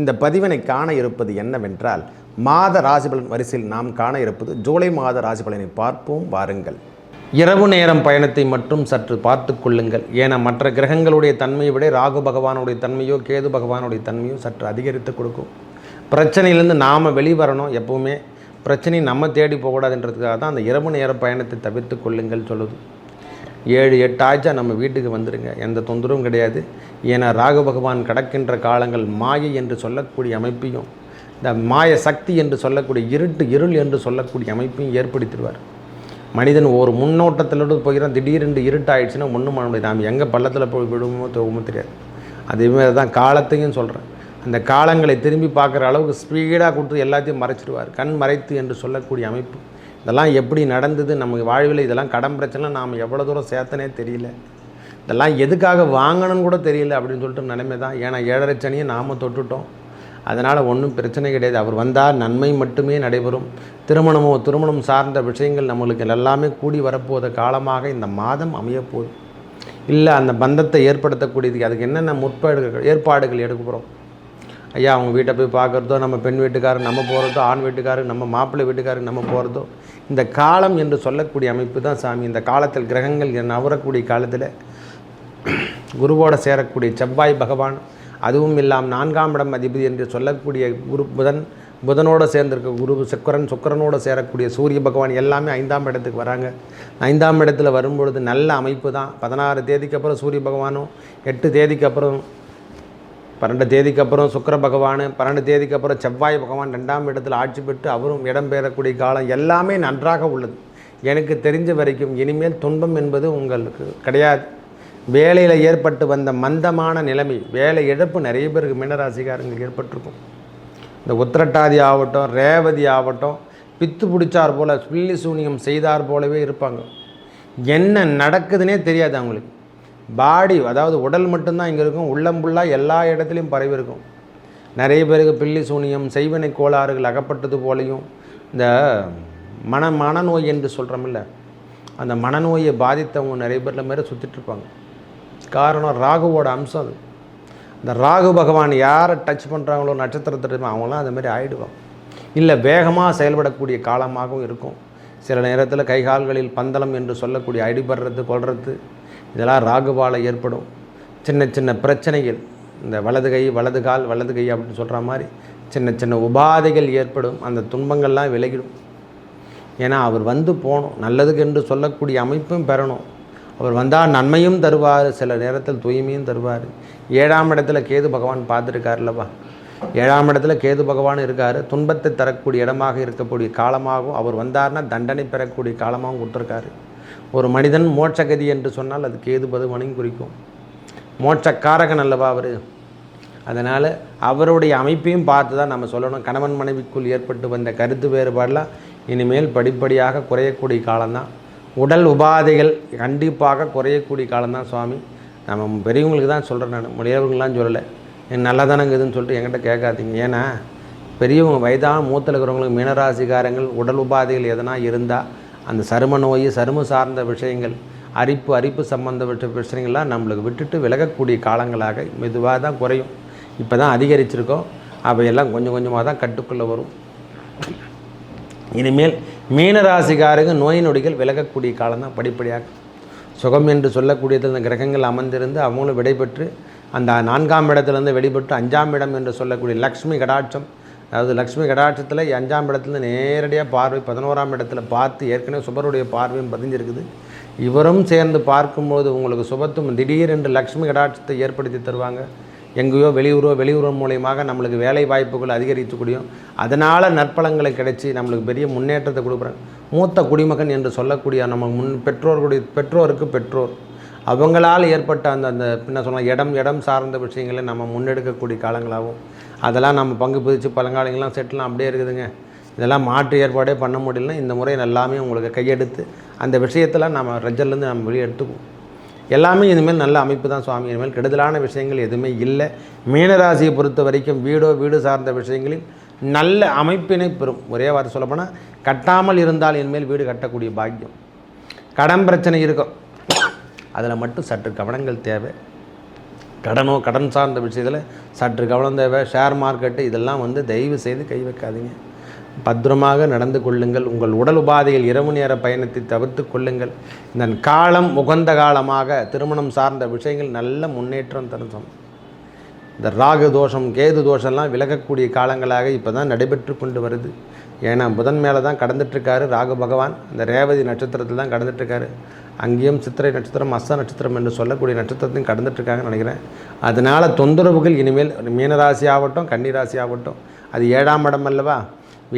இந்த பதிவினை காண இருப்பது என்னவென்றால் மாத ராசிபலன் வரிசையில் நாம் காண இருப்பது ஜூலை மாத ராசிபலனை பார்ப்போம் வாருங்கள். இரவு நேரம் பயணத்தை மட்டும் சற்று பார்த்து கொள்ளுங்கள். ஏன்னா மற்ற கிரகங்களுடைய தன்மையை விட ராகு பகவானுடைய தன்மையோ கேது பகவானுடைய தன்மையோ சற்று அதிகரித்து கொடுக்கும். பிரச்சனையிலேருந்து நாம் வெளிவரணும் எப்பவுமே. பிரச்சனையை நம்ம தேடி போகக்கூடாதுன்றதுக்காக தான் அந்த இரவு நேர பயணத்தை தவிர்த்து கொள்ளுங்கள் சொல்லுது. ஏழு எட்டு ஆச்சா நம்ம வீட்டுக்கு வந்துடுங்க எந்த தொந்தரவும் கிடையாது. ஏன்னா ராகு பகவான் கடக்கின்ற காலங்கள் மாயை என்று சொல்லக்கூடிய அமைப்பையும் இந்த மாய சக்தி என்று சொல்லக்கூடிய இருட்டு இருள் என்று சொல்லக்கூடிய அமைப்பையும் ஏற்படுத்திடுவார். மனிதன் ஒரு முன்னோட்டத்திலோடு போகிறான் திடீரென்று இருட்டு ஆயிடுச்சுன்னா ஒன்றும் பண்ண முடியாது. நாம் எங்கே பள்ளத்தில் போய் விடுவோமோ தோமோ தெரியாது. அதேமாதிரி தான் காலத்தையும் சொல்கிறேன் அந்த காலங்களை திரும்பி பார்க்குற அளவுக்கு ஸ்பீடாக கொடுத்து எல்லாத்தையும் மறைச்சிடுவார். கண் மறைத்து என்று சொல்லக்கூடிய அமைப்பு. இதெல்லாம் எப்படி நடந்தது? நம்ம வாழ்வில் இதெல்லாம் கடன் பிரச்சனை நாம் எவ்வளோ தூரம் சேர்த்தனே தெரியல. இதெல்லாம் எதுக்காக வாங்கணும்னு கூட தெரியல அப்படின்னு சொல்லிட்டு நிலைமை தான். ஏன்னா ஏழரை சனியை நாம் தொட்டுட்டோம். அதனால் ஒன்றும் பிரச்சனை கிடையாது. அவர் வந்தால் நன்மை மட்டுமே நடைபெறும். திருமணமோ திருமணம் சார்ந்த விஷயங்கள் நம்மளுக்கு எல்லாமே கூடி வரப்போகிற காலமாக இந்த மாதம் அமையப்போகுது. இல்லை அந்த பந்தத்தை ஏற்படுத்தக்கூடியதுக்கு அதுக்கு என்னென்ன முற்பாடுகள் ஏற்பாடுகள் எடுக்க போகிறோம் ஐயா அவங்க வீட்டை போய் பார்க்குறதோ நம்ம பெண் வீட்டுக்காரர் நம்ம போகிறதோ ஆண் வீட்டுக்காரர் நம்ம மாப்பிள்ளை வீட்டுக்காரர் நம்ம போகிறதோ இந்த காலம் என்று சொல்லக்கூடிய அமைப்பு தான் சாமி. இந்த காலத்தில் கிரகங்கள் நவரக்கூடிய காலத்தில் குருவோட சேரக்கூடிய செவ்வாய் பகவான் அதுவும் இல்லாமல் நான்காம் இடம் அதிபதி என்று சொல்லக்கூடிய குரு புதன் புதனோடு சேர்ந்திருக்க குரு சுக்கரன் சுக்கரனோடு சேரக்கூடிய சூரிய பகவான் எல்லாமே ஐந்தாம் இடத்துக்கு வராங்க. ஐந்தாம் இடத்துல வரும்பொழுது நல்ல அமைப்பு தான். பதினாறு தேதிக்கு அப்புறம் சூரிய பகவானும் எட்டு தேதிக்கு அப்புறம் பன்னெண்டு தேதிக்கு அப்புறம் சுக்கர பகவான் பன்னெண்டு தேதிக்கு அப்புறம் செவ்வாய் பகவான் ரெண்டாம் இடத்தில் ஆட்சி பெற்று அவரும் இடம்பெறக்கூடிய காலம் எல்லாமே நன்றாக உள்ளது. எனக்கு தெரிஞ்ச வரைக்கும் இனிமேல் துன்பம் என்பது உங்களுக்கு கிடையாது. வேலையில் ஏற்பட்டு வந்த மந்தமான நிலைமை வேலை இழப்பு நிறைய பேருக்கு மீனராசிக்காரங்களுக்கு ஏற்பட்டிருக்கும். இந்த உத்திரட்டாதி ஆகட்டும் ரேவதி ஆகட்டும் பித்து பிடிச்சார் போல் பில்லி சூனியம் செய்தார் போலவே இருப்பாங்க. என்ன நடக்குதுன்னே தெரியாது அவங்களுக்கு. பாடி அதாவது உடல் மட்டும்தான் இங்கே இருக்கும். உள்ளம் எல்லா இடத்துலையும் பரவி இருக்கும். நிறைய பேருக்கு பில்லி சூனியம் செய்வினை கோளாறுகள் அகப்பட்டது போலையும் இந்த மன மனநோய் என்று சொல்கிறோமில்ல அந்த மனநோயை பாதித்தவங்க நிறைய பேரில் மாரி சுற்றிட்டுருப்பாங்க காரணம் ராகுவோட அம்சம் அது. இந்த ராகு பகவான் யாரை டச் பண்ணுறாங்களோ நட்சத்திரத்திற்கு அவங்களாம் அது மாதிரி ஆகிடுவாங்க இல்லை வேகமாக செயல்படக்கூடிய காலமாகவும் இருக்கும். சில நேரத்தில் கை கால்களில் பந்தளம் என்று சொல்லக்கூடிய அடிபடுறது கொள்வது இதெல்லாம் ராகுவால் ஏற்படும். சின்ன சின்ன பிரச்சனைகள் இந்த வலது கை வலது கால் வலது கை அப்படின்னு சொல்கிற மாதிரி சின்ன சின்ன உபாதைகள் ஏற்படும். அந்த துன்பங்கள்லாம் விலகிடும். ஏன்னா அவர் வந்து போகணும். நல்லதுக்கு என்று சொல்லக்கூடிய அமைப்பும் பெறணும். அவர் வந்தால் நன்மையும் தருவார். சில நேரத்தில் தூய்மையும் தருவார். ஏழாம் இடத்துல கேது பகவான் பார்த்துருக்காருல்லவா ஏழாம் இடத்துல கேது பகவான் இருக்கார். துன்பத்தை தரக்கூடிய இடமாக இருக்கக்கூடிய காலமாகவும் அவர் வந்தார்னா தண்டனை பெறக்கூடிய காலமாகவும் கொடுத்துருக்காரு. ஒரு மனிதன் மோட்சகதி என்று சொன்னால் அது கேது பதுமனையும் குறிக்கும். மோட்சக்காரகன் அல்லவா அவர்? அதனால் அவருடைய அமைப்பையும் பார்த்து தான் நம்ம சொல்லணும். கணவன் மனைவிக்குள் ஏற்பட்டு வந்த கருத்து வேறுபாடெலாம் இனிமேல் படிப்படியாக குறையக்கூடிய காலம்தான். உடல் உபாதைகள் கண்டிப்பாக குறையக்கூடிய காலம்தான் சுவாமி. நம்ம பெரியவங்களுக்கு தான் சொல்கிறேன் நான். முடியவங்களாம் சொல்லலை. எனக்கு நல்லா சொல்லிட்டு என்கிட்ட கேட்காதீங்க. ஏன்னா பெரியவங்க வயதான மூத்தில் இருக்கிறவங்களுக்கு மீனராசிக்காரங்கள் உடல் உபாதைகள் எதனா இருந்தால் அந்த சரும நோய் சரும சார்ந்த விஷயங்கள் அரிப்பு அரிப்பு சம்பந்தப்பட்ட விஷயங்கள்லாம் நம்மளுக்கு விட்டுட்டு விலகக்கூடிய காலங்களாக மெதுவாக தான் குறையும். இப்போ தான் அதிகரிச்சிருக்கோம். அவையெல்லாம் கொஞ்சம் கொஞ்சமாக தான் கட்டுக்குள்ளே வரும். இனிமேல் மீனராசிக்காரங்க நோய் நொடிகள் விலகக்கூடிய காலம் தான் படிப்படியாக. சுகம் என்று சொல்லக்கூடியது அந்த கிரகங்கள் அமர்ந்திருந்து அவங்களும் விடைபெற்று அந்த நான்காம் இடத்துலேருந்து வெளிப்பட்டு அஞ்சாம் இடம் என்று சொல்லக்கூடிய லக்ஷ்மி கடாட்சம் அதாவது லக்ஷ்மி கடாட்சத்தில் அஞ்சாம் இடத்துல நேரடியாக பார்வை பதினோராம் இடத்துல பார்த்து ஏற்கனவே சுபருடைய பார்வையும் பதிஞ்சிருக்குது. இவரும் சேர்ந்து பார்க்கும்போது உங்களுக்கு சுபத்தும் திடீரென்று லக்ஷ்மி கடாட்சத்தை ஏற்படுத்தி தருவாங்க. எங்கேயோ வெளியூரோ வெளியூர் மூலியமாக நம்மளுக்கு வேலை வாய்ப்புகள் அதிகரிக்கக்கூடியும் அதனால் நற்பலங்களை கிடைச்சி நம்மளுக்கு பெரிய முன்னேற்றத்தை கொடுக்குறாங்க. மூத்த குடிமகன் என்று சொல்லக்கூடிய நம்ம முன் பெற்றோர்களுடைய பெற்றோருக்கு பெற்றோர். அவங்களால் ஏற்பட்ட அந்த அந்த என்ன சொல்லலாம் இடம் இடம் சார்ந்த விஷயங்களை நம்ம முன்னெடுக்கக்கூடிய காலங்களாகவும் அதெல்லாம் நம்ம பங்கு பிரித்து பழங்காலங்கள்லாம் செட்டிலாம் அப்படியே இருக்குதுங்க. இதெல்லாம் மாற்று ஏற்பாடே பண்ண முடியலன்னா இந்த முறை எல்லாமே உங்களுக்கு கையெடுத்து அந்த விஷயத்தில் நம்ம ரெஜல்லேருந்து நம்ம வெளியே எடுத்துக்குவோம். எல்லாமே இனிமேல் நல்ல அமைப்பு தான் சுவாமி. இனிமேல் கெடுதலான விஷயங்கள் எதுவுமே இல்லை. மீனராசியை பொறுத்த வரைக்கும் வீடோ வீடு சார்ந்த விஷயங்களில் நல்ல அமைப்பினை பெறும். ஒரே வார்த்தை சொல்லப்போனால் கட்டாமல் இருந்தால் இனிமேல் வீடு கட்டக்கூடிய பாக்கியம். கடன் பிரச்சனை இருக்கும். அதில் மட்டும் சற்று கவனங்கள் தேவை. கடனோ கடன் சார்ந்த விஷயத்தில் சற்று கவனம் தேவை. ஷேர் மார்க்கெட்டு இதெல்லாம் வந்து தயவு செய்து கை வைக்காதீங்க. பத்திரமாக நடந்து கொள்ளுங்கள். உங்கள் உடல் உபாதையில் இரவு நேர பயணத்தை தவிர்த்து கொள்ளுங்கள். இந்த காலம் உகந்த காலமாக திருமணம் சார்ந்த விஷயங்கள் நல்ல முன்னேற்றம் தரும் இந்த ராகு தோஷம் கேது தோஷம்லாம் விலகக்கூடிய காலங்களாக இப்போ தான் நடைபெற்று கொண்டு வருது. ஏன்னா புதன் மேலே தான் கடந்துட்டுருக்காரு ராகு பகவான். இந்த ரேவதி நட்சத்திரத்தில் தான் கடந்துட்டுருக்காரு அங்கேயும் சித்திரை நட்சத்திரம் அஸ்த நட்சத்திரம் என்று சொல்லக்கூடிய நட்சத்திரத்தையும் கடந்துட்டுருக்காங்கன்னு நினைக்கிறேன். அதனால் தொந்தரவுகள் இனிமேல் மீனராசி ஆகட்டும் கன்னிராசி ஆகட்டும் அது ஏழாம் இடம் அல்லவா?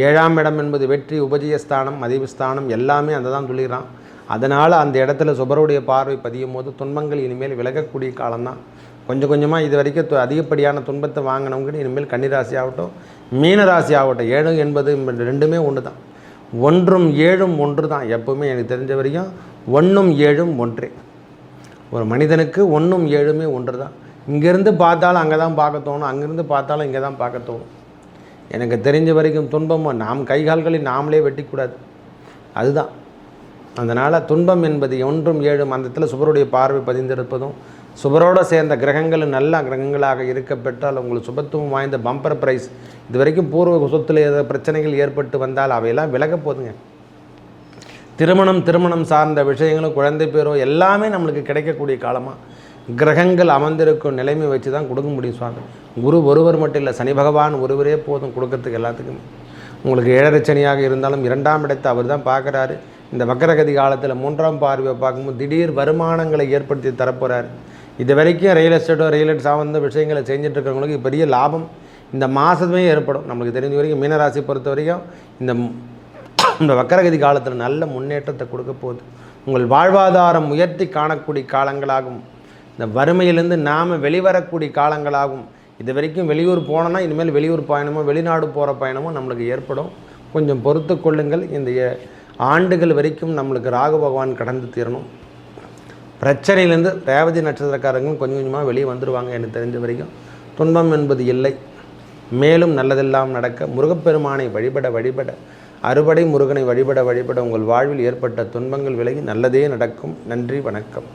ஏழாம் இடம் என்பது வெற்றி உபஜயஸ்தானம் மதிவுஸ்தானம் எல்லாமே அந்த தான் சொல்லிடுறான் அதனால் அந்த இடத்துல சுபருடைய பார்வை பதியும் போது துன்பங்கள் இனிமேல் விலகக்கூடிய காலம்தான். கொஞ்சம் கொஞ்சமாக இது வரைக்கும் அதிகப்படியான துன்பத்தை வாங்கினவங்க இனிமேல் கன்னிராசி ஆகட்டும் மீனராசி ஆகட்டும் ஏழு என்பது ரெண்டுமே ஒன்று தான் ஒன்றும் ஏழும் ஒன்று தான் எப்போவுமே எனக்கு தெரிஞ்ச வரைக்கும் ஒன்றும் ஏழும் ஒன்றே. ஒரு மனிதனுக்கு ஒன்றும் ஏழுமே ஒன்று தான் இங்கேருந்து பார்த்தாலும் அங்கே தான் பார்க்க தோணும். அங்கேருந்து பார்த்தாலும் இங்கே தான் பார்க்க தோணும். எனக்கு தெரிஞ்ச வரைக்கும் துன்பமோ நாம் கை கால்களை நாமளே வெட்டிக்கூடாது. அதுதான். அதனால் துன்பம் என்பது ஒன்றும் ஏழும் அந்த இடத்துல சுபருடைய பார்வை பதிந்திருப்பதும் சுபரோடு சேர்ந்த கிரகங்கள் நல்ல கிரகங்களாக இருக்க பெற்றால் உங்களுக்கு சுபத்துவம் வாய்ந்த பம்பர் ப்ரைஸ் இது வரைக்கும் பூர்வ சொத்தில் ஏதாவது பிரச்சனைகள் ஏற்பட்டு வந்தால் அவையெல்லாம் விலக போதுங்க. திருமணம் திருமணம் சார்ந்த விஷயங்களும் குழந்தை பேரோ எல்லாமே நம்மளுக்கு கிடைக்கக்கூடிய காலமாக கிரகங்கள் அமர்ந்திருக்கும் நிலைமை வச்சு தான் கொடுக்க முடியும் சுவாமி. குரு ஒருவர் மட்டும் இல்லை சனி பகவான் ஒருவரே போதும் கொடுக்கறதுக்கு எல்லாத்துக்குமே. உங்களுக்கு ஏழரை சனியாக இருந்தாலும் இரண்டாம் இடத்தை அவர் தான் பார்க்குறாரு. இந்த வக்கரகதி காலத்தில் மூன்றாம் பார்வையை பார்க்கும்போது திடீர் வருமானங்களை ஏற்படுத்தி தரப்போகிறார் இது வரைக்கும் ரியல் எஸ்டேட்டோ ரியல் எஸ்டேட் சார்ந்த விஷயங்களை செஞ்சுட்ருக்கறவங்களுக்கு பெரிய லாபம். இந்த மாதமே ஏற்படும். நம்மளுக்கு தெரிஞ்ச வரைக்கும் மீனராசி பொறுத்த வரைக்கும் இந்த இந்த வக்கரகதி காலத்தில் நல்ல முன்னேற்றத்தை கொடுக்க போகுது. உங்கள் வாழ்வாதாரம் உயர்த்தி காணக்கூடிய காலங்களாகும். இந்த வறுமையிலேருந்து நாம் வெளிவரக்கூடிய காலங்களாகும். இது வரைக்கும் வெளியூர் போனோன்னா இனிமேல் வெளியூர் பயணமோ வெளிநாடு போகிற பயணமோ நம்மளுக்கு ஏற்படும். கொஞ்சம் பொறுத்து கொள்ளுங்கள். இந்த ஆண்டுகள் வரைக்கும் நம்மளுக்கு ராகு பகவான் கடந்து தீரணும். பிரச்சனையிலேருந்து ரேவதி நட்சத்திரக்காரங்களும் கொஞ்சம் கொஞ்சமாக வெளியே வந்துடுவாங்க எனக்கு தெரிஞ்ச வரைக்கும். துன்பம் என்பது இல்லை. மேலும் நல்லதெல்லாம் நடக்க முருகப்பெருமானை வழிபட வழிபட அறுபடை முருகனை வழிபட வழிபட உங்கள் வாழ்வில் ஏற்பட்ட துன்பங்கள் விலகி நல்லதே நடக்கும். நன்றி வணக்கம்.